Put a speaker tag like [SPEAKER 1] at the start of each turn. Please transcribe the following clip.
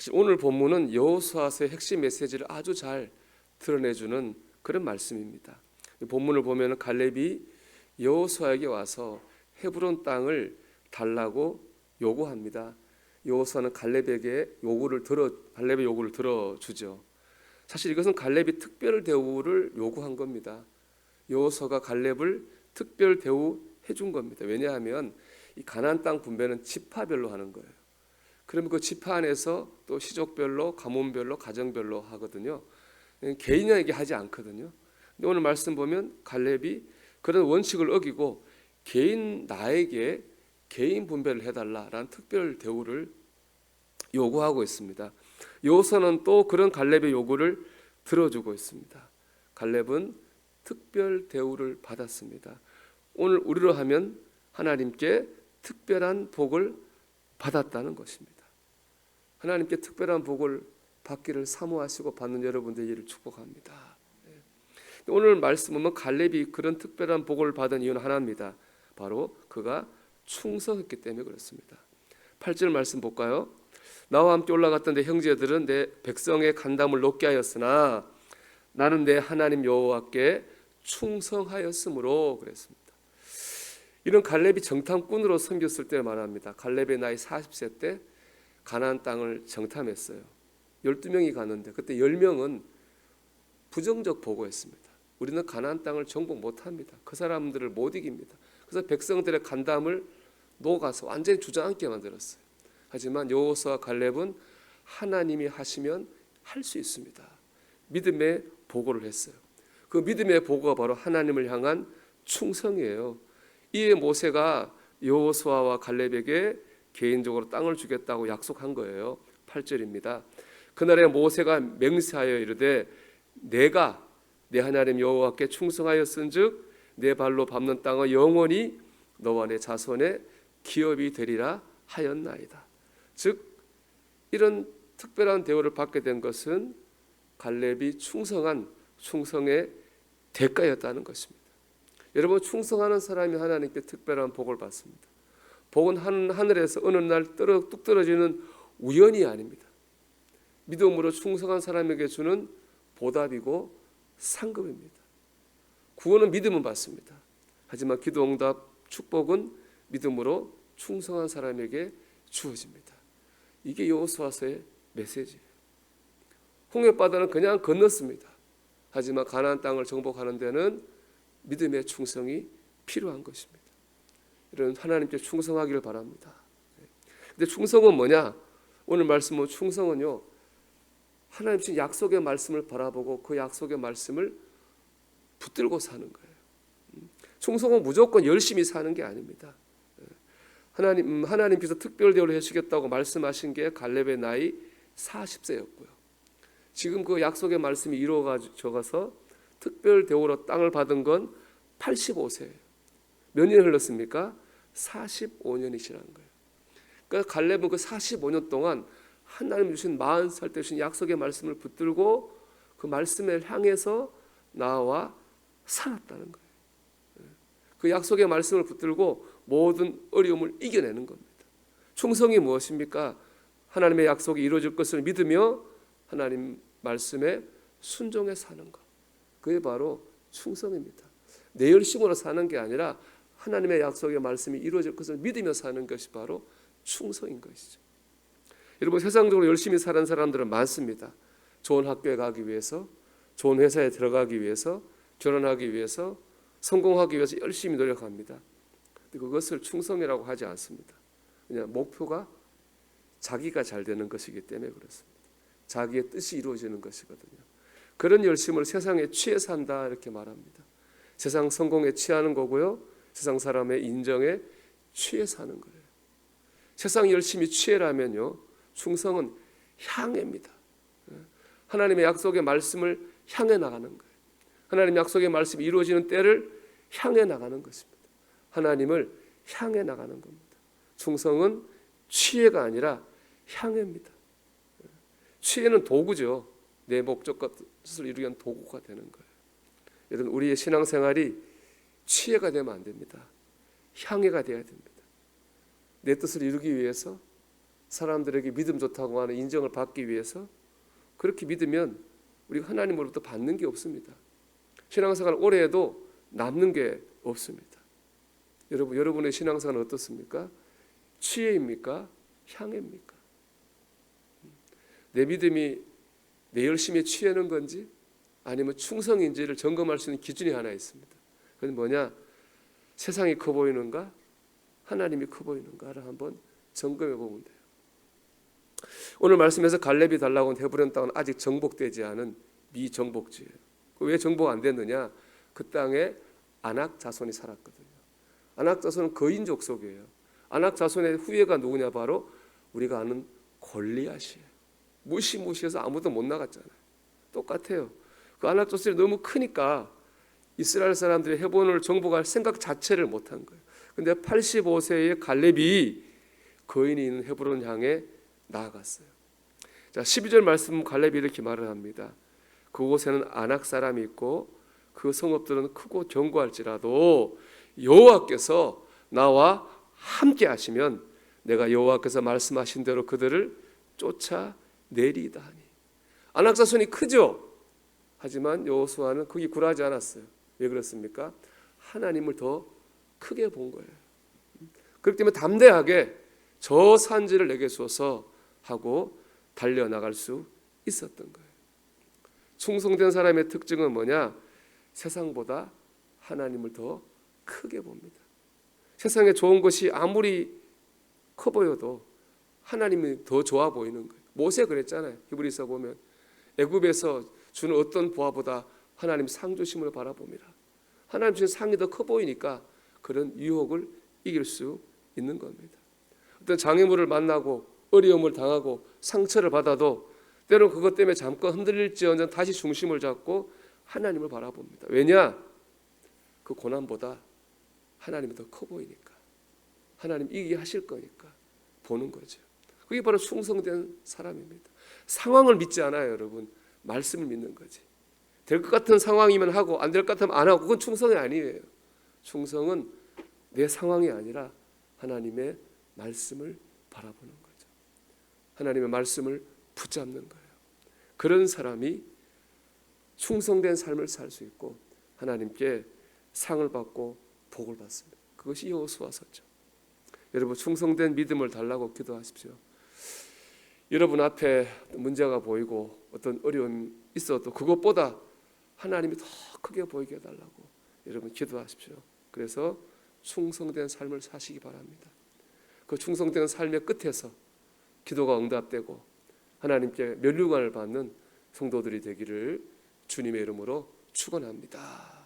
[SPEAKER 1] 사실 오늘 본문은 여호수아서의 핵심 메시지를 아주 잘 드러내주는 그런 말씀입니다. 이 본문을 보면 갈렙이 여호수아에게 와서 헤브론 땅을 달라고 요구합니다. 여호수아는 갈렙에게 요구를 들어 갈렙의 요구를 들어주죠. 사실 이것은 갈렙이 특별 대우를 요구한 겁니다. 여호수아가 갈렙을 특별 대우해 준 겁니다. 왜냐하면 이 가나안 땅 분배는 지파별로 하는 거예요. 그러면 그 지파 안에서 또 시족별로, 가문별로, 가정별로 하거든요. 개인에게 하지 않거든요. 근데 오늘 말씀 보면 갈렙이 그런 원칙을 어기고 개인 나에게 개인 분배를 해달라라는 특별 대우를 요구하고 있습니다. 요서는 또 그런 갈렙의 요구를 들어주고 있습니다. 갈렙은 특별 대우를 받았습니다. 오늘 우리로 하면 하나님께 특별한 복을 받았다는 것입니다. 하나님께 특별한 복을 받기를 사모하시고 받는 여러분들을 축복합니다. 네. 오늘 말씀 보면 갈렙이 그런 특별한 복을 받은 이유는 하나입니다. 바로 그가 충성했기 때문에 그렇습니다. 8절 말씀 볼까요? 나와 함께 올라갔던 내 형제들은 내 백성의 간담을 높게 하였으나 나는 내 하나님 여호와께 충성하였으므로 그랬습니다. 이런 갈렙이 정탐꾼으로 섬겼을 때 말합니다. 갈렙의 나이 40세 때 가나안 땅을 정탐했어요. 12명이 가는데 그때 10명은 부정적 보고했습니다. 우리는 가나안 땅을 정복 못 합니다. 그 사람들을 못 이깁니다. 그래서 백성들의 간담을 녹아서 완전히 주저앉게 만들었어요. 하지만 여호수아 갈렙은 하나님이 하시면 할 수 있습니다. 믿음의 보고를 했어요. 그 믿음의 보고가 바로 하나님을 향한 충성이에요. 이에 모세가 여호수아와 갈렙에게 개인적으로 땅을 주겠다고 약속한 거예요. 8절입니다. 그날에 모세가 맹세하여 이르되 내가 내 하나님 여호와께 충성하였은즉 내 발로 밟는 땅은 영원히 너와 내 자손의 기업이 되리라 하였나이다. 즉 이런 특별한 대우를 받게 된 것은 갈렙이 충성한 충성의 대가였다는 것입니다. 여러분 충성하는 사람이 하나님께 특별한 복을 받습니다. 복은 한 하늘에서 어느 날 떨어 뚝 떨어지는 우연이 아닙니다. 믿음으로 충성한 사람에게 주는 보답이고 상급입니다. 구원은 믿음은 받습니다. 하지만 기도 응답 축복은 믿음으로 충성한 사람에게 주어집니다. 이게 여호수아서의 메시지예요. 홍해 바다는 그냥 건넜습니다. 하지만 가나안 땅을 정복하는 데는 믿음의 충성이 필요한 것입니다. 이런 하나님께 충성하기를 바랍니다. 근데 충성은 뭐냐? 오늘 말씀은 충성은요. 하나님 신 약속의 말씀을 바라보고 그 약속의 말씀을 붙들고 사는 거예요. 충성은 무조건 열심히 사는 게 아닙니다. 하나님 음, 하나님께서 특별 대우를 해주겠다고 말씀하신 게 갈렙의 나이 40세였고요. 지금 그 약속의 말씀이 이루어져가서 특별 대우로 땅을 받은 건 85세예요. 몇 년 흘렀습니까? 45년이시라는 거예요. 그러니까 갈렙은 그 45년 동안 하나님 주신 40살 때 주신 약속의 말씀을 붙들고 그 말씀을 향해서 나와 살았다는 거예요. 그 약속의 말씀을 붙들고 모든 어려움을 이겨내는 겁니다. 충성이 무엇입니까? 하나님의 약속이 이루어질 것을 믿으며 하나님 말씀에 순종해 사는 것. 그게 바로 충성입니다. 내 열심으로 사는 게 아니라 하나님의 약속의 말씀이 이루어질 것을 믿으며 사는 것이 바로 충성인 것이죠. 여러분 세상적으로 열심히 사는 사람들은 많습니다. 좋은 학교에 가기 위해서, 좋은 회사에 들어가기 위해서, 결혼하기 위해서, 성공하기 위해서 열심히 노력합니다. 그것을 충성이라고 하지 않습니다. 그냥 목표가 자기가 잘 되는 것이기 때문에 그렇습니다. 자기의 뜻이 이루어지는 것이거든요. 그런 열심을 세상에 취해 산다 이렇게 말합니다. 세상 성공에 취하는 거고요. 세상 사람의 인정에 취해 사는 거예요. 세상 열심히 취해라면요. 충성은 향해입니다. 하나님의 약속의 말씀을 향해 나가는 거예요. 하나님 약속의 말씀이 이루어지는 때를 향해 나가는 것입니다. 하나님을 향해 나가는 겁니다. 충성은 취해가 아니라 향해입니다. 취해는 도구죠. 내 목적과 뜻을 이루기 위한 도구가 되는 거예요. 여러분 우리의 신앙생활이 취해가 되면 안 됩니다. 향해가 돼야 됩니다. 내 뜻을 이루기 위해서 사람들에게 믿음 좋다고 하는 인정을 받기 위해서 그렇게 믿으면 우리가 하나님으로부터 받는 게 없습니다. 신앙생활 오래 해도 남는 게 없습니다. 여러분 여러분의 신앙생활은 어떻습니까? 취해입니까? 향해입니까? 내 믿음이 내 열심에 취하는 건지 아니면 충성인지를 점검할 수 있는 기준이 하나 있습니다. 그건 뭐냐? 세상이 커 보이는가? 하나님이 커 보이는가를 한번 점검해 보면 돼요. 오늘 말씀에서 갈렙이 달라고 한 헤브론 땅은 아직 정복되지 않은 미정복지예요. 그왜 정복 안 됐느냐? 그 땅에 아낙 자손이 살았거든요. 아낙 자손은 거인 족 속이에요. 아낙 자손의 후예가 누구냐? 바로 우리가 아는 골리앗이에요. 무시무시해서 아무도 못 나갔잖아요. 똑같아요. 그 아낙 자손이 너무 크니까 이스라엘 사람들이 헤본을 정복할 생각 자체를 못한 거예요. 근데 85세의 갈렙이 거인이 있는 헤브론 향해 나아갔어요. 자, 12절 말씀 갈렙이 이렇게 말을 합니다. 그곳에는 아낙 사람이 있고 그 성읍들은 크고 견고할지라도 여호와께서 나와 함께 하시면 내가 여호와께서 말씀하신 대로 그들을 쫓아 내리다 하니 자손이 크죠. 하지만 여호수아는 거기 굴하지 않았어요. 왜 그렇습니까? 하나님을 더 크게 본 거예요. 그렇기 때문에 담대하게 저 산지를 내게 주어서 하고 달려 나갈 수 있었던 거예요. 충성된 사람의 특징은 뭐냐? 세상보다 하나님을 더 크게 봅니다. 세상에 좋은 것이 아무리 커 보여도 하나님이 더 좋아 보이는 거예요. 모세 그랬잖아요. 히브리서 보면 애굽에서 주는 어떤 보아보다 하나님 상 주심을 바라봅니다. 하나님 주신 상이 더 커 보이니까 그런 유혹을 이길 수 있는 겁니다. 어떤 장애물을 만나고 어려움을 당하고 상처를 받아도 때로 그것 때문에 잠깐 흔들릴지언정 다시 중심을 잡고 하나님을 바라봅니다. 왜냐? 그 고난보다 하나님이 더 커 보이니까. 하나님 이기게 하실 거니까 보는 거죠. 그게 바로 충성된 사람입니다. 상황을 믿지 않아요, 여러분. 말씀을 믿는 거지. 될 것 같은 상황이면 하고 안 될 것 같으면 안 하고 그건 충성이 아니에요. 충성은 내 상황이 아니라 하나님의 말씀을 바라보는 거죠. 하나님의 말씀을 붙잡는 거예요. 그런 사람이 충성된 삶을 살 수 있고 하나님께 상을 받고 복을 받습니다. 그것이 여호수아서죠. 여러분 충성된 믿음을 달라고 기도하십시오. 여러분 앞에 문제가 보이고 어떤 어려움이 있어도 그것보다 하나님이 더 크게 보이게 해달라고 여러분 기도하십시오. 그래서 충성된 삶을 사시기 바랍니다. 그 충성된 삶의 끝에서 기도가 응답되고 하나님께 면류관을 받는 성도들이 되기를 주님의 이름으로 축원합니다.